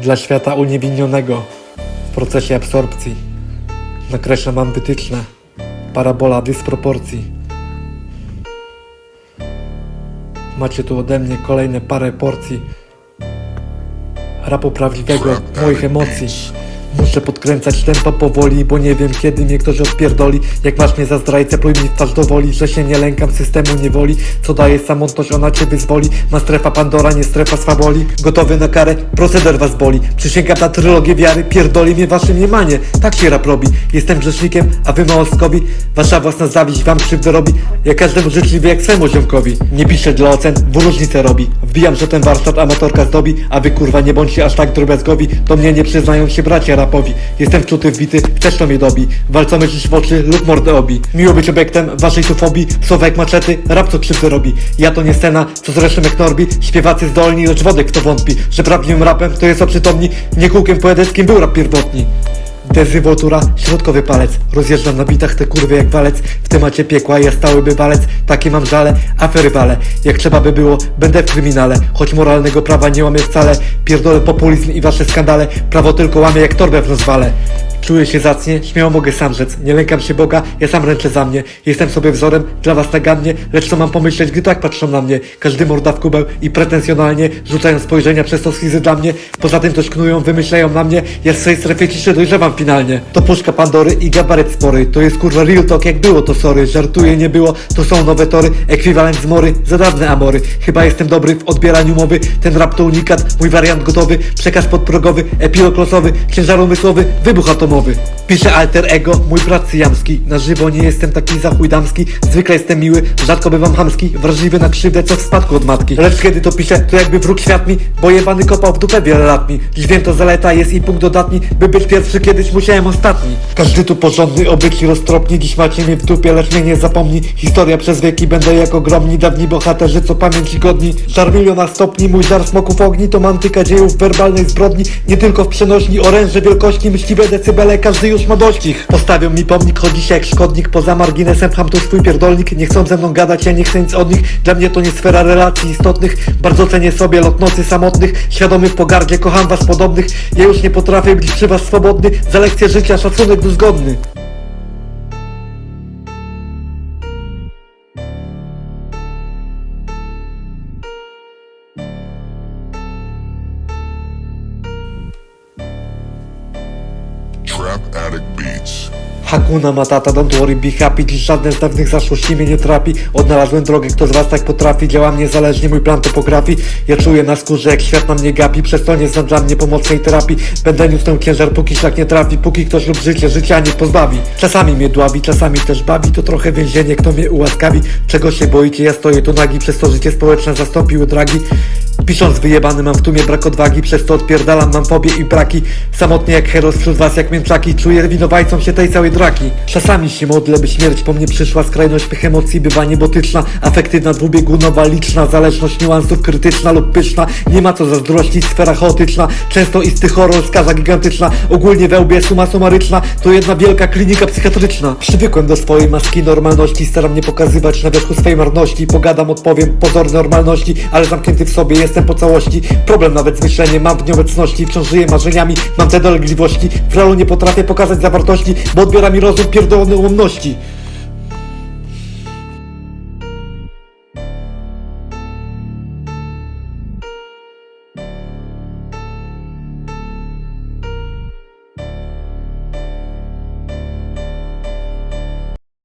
Dla świata uniewinionego w procesie absorpcji nakreślam wam wytyczne. Parabola dysproporcji. Macie tu ode mnie kolejne parę porcji rapu prawdziwego, moich emocji. Muszę podkręcać tempo powoli, bo nie wiem kiedy mnie ktoś odpierdoli. Jak masz mnie za zdrajcę, pluj mi w twarz do woli Że się nie lękam systemu niewoli. Co daje samotność, ona cię wyzwoli. Ma strefa Pandora, nie strefa swaboli. Gotowy na karę, proceder was boli. Przysięgam na trylogię wiary, pierdoli mnie wasze niemanie. Tak się rap robi, jestem grzesznikiem, a wy małostkowi Wasza własna zawiść wam krzywdę robi. Ja każdemu życzliwie jak swemu ziomkowi. Nie piszę dla ocen, w różnicę robi. Wbijam, że ten warsztat amatorka zdobi. A wy kurwa nie bądźcie aż tak drobiazgowi. Do mnie nie przyznają się bracia rapowi Jestem wczuty wbity, chcesz to mnie dobi. Walcamy dziś w oczy lub mordę obi. Miło być obiektem waszej tu fobii Słowa jak maczety, rap co krzywdy robi. Ja to nie scena, co zresztą jak Norbi. Śpiewacy zdolni, lecz wodek kto wątpi Że prawdziwym rapem to jest oprzytomni Nie kółkiem poedyckim był rap pierwotni Dezywoltura, środkowy palec. Rozjeżdżam na bitach te kurwy jak walec. W temacie piekła ja stały bywalec Takie mam żale, afery wale. Jak trzeba by było, będę w kryminale. Choć moralnego prawa nie łamię wcale. Pierdolę populizm i wasze skandale. Prawo tylko łamię jak torbę w rozwale Czuję się zacnie, śmiało mogę sam rzec. Nie lękam się Boga, ja sam ręczę za mnie. Jestem sobie wzorem, dla was nagannie Lecz co mam pomyśleć, gdy tak patrzą na mnie? Każdy morda w kubeł i pretensjonalnie Rzucają spojrzenia przez to schizy dla mnie. Poza tym coś knują, wymyślają na mnie. Ja z swojej strefy ciszy dojrzewam finalnie. To puszka Pandory i gabaret spory. To jest kurwa real talk, jak było to sorry. Żartuję, nie było, to są nowe tory. Ekwiwalent z mory, za dawne amory. Chyba jestem dobry w odbieraniu mowy. Ten rap to unikat, mój wariant gotowy. Przekaz podprogowy, epilog losowy Ciężar umysłowy, wybuch atomowy Piszę alter ego, mój brat syjamski. Na żywo nie jestem taki za chuj damski. Zwykle jestem miły, rzadko bywam chamski. Wrażliwy na krzywdę, co w spadku od matki. Lecz kiedy to piszę, to jakby wróg świat mi Bo jebany kopał w dupę wiele lat mi. Dziś wiem to zaleta, jest i punkt dodatni By być pierwszy, kiedyś musiałem ostatni. Każdy tu porządny, obyci roztropni. Dziś macie mnie w dupie, lecz mnie nie zapomni. Historia przez wieki, będę jak ogromni Dawni bohaterzy, co pamięci godni. Żar miliona stopni, mój żar smoków ogni. To mantyka dziejów werbalnej zbrodni. Nie tylko w przenośni, oręże wielkości Myśliwe decybele, każdy już ma dość ich Postawią mi pomnik, chodzi się jak szkodnik. Poza marginesem pcham tu swój pierdolnik. Nie chcą ze mną gadać, ja nie chcę nic od nich. Dla mnie to nie sfera relacji istotnych. Bardzo cenię sobie lot nocy samotnych. Świadomy w pogardzie, kocham was podobnych. Ja już nie potrafię być przy was swobodny. Za lekcję życia szacunek był zgodny Trap Addict Beats. Hakuna Matata, don't worry, be happy. Dziś żadne z dawnych zaszłości mnie nie trapi. Odnalazłem drogę, kto z was tak potrafi. Działam niezależnie, mój plan topografii Ja czuję na skórze, jak świat na mnie gapi. Przez to nie znam dla mnie pomocnej terapii. Będę niósł ten ciężar, póki szlak nie trafi. Póki ktoś lub życie, życia nie pozbawi. Czasami mnie dławi, czasami też bawi. To trochę więzienie, kto mnie ułaskawi. Czego się boicie, ja stoję tu nagi. Przez to życie społeczne zastąpiły dragi Pisząc wyjebany mam w tłumie brak odwagi Przez to odpierdalam, mam fobie i braki. Samotnie jak heros wśród was jak mięczaki Czuję winowajcą się tej całej draki. Czasami się modlę, by śmierć po mnie przyszła Skrajność tych emocji bywa niebotyczna Afektywna, dwubiegunowa, liczna Zależność niuansów krytyczna lub pyszna. Nie ma co zazdrościć, sfera chaotyczna Często isty horror, skaza gigantyczna. Ogólnie we łbie suma sumaryczna To jedna wielka klinika psychiatryczna. Przywykłem do swojej maski normalności Staram nie pokazywać na wierzchu swej marności. Pogadam, odpowiem, pozorne normalności Ale zamknięty w sobie jestem po całości. Problem nawet z myśleniem, mam w nieobecności Wciąż żyję marzeniami, mam te dolegliwości. W realu nie potrafię pokazać zawartości Bo odbiera mi rozum pierdolony ułomności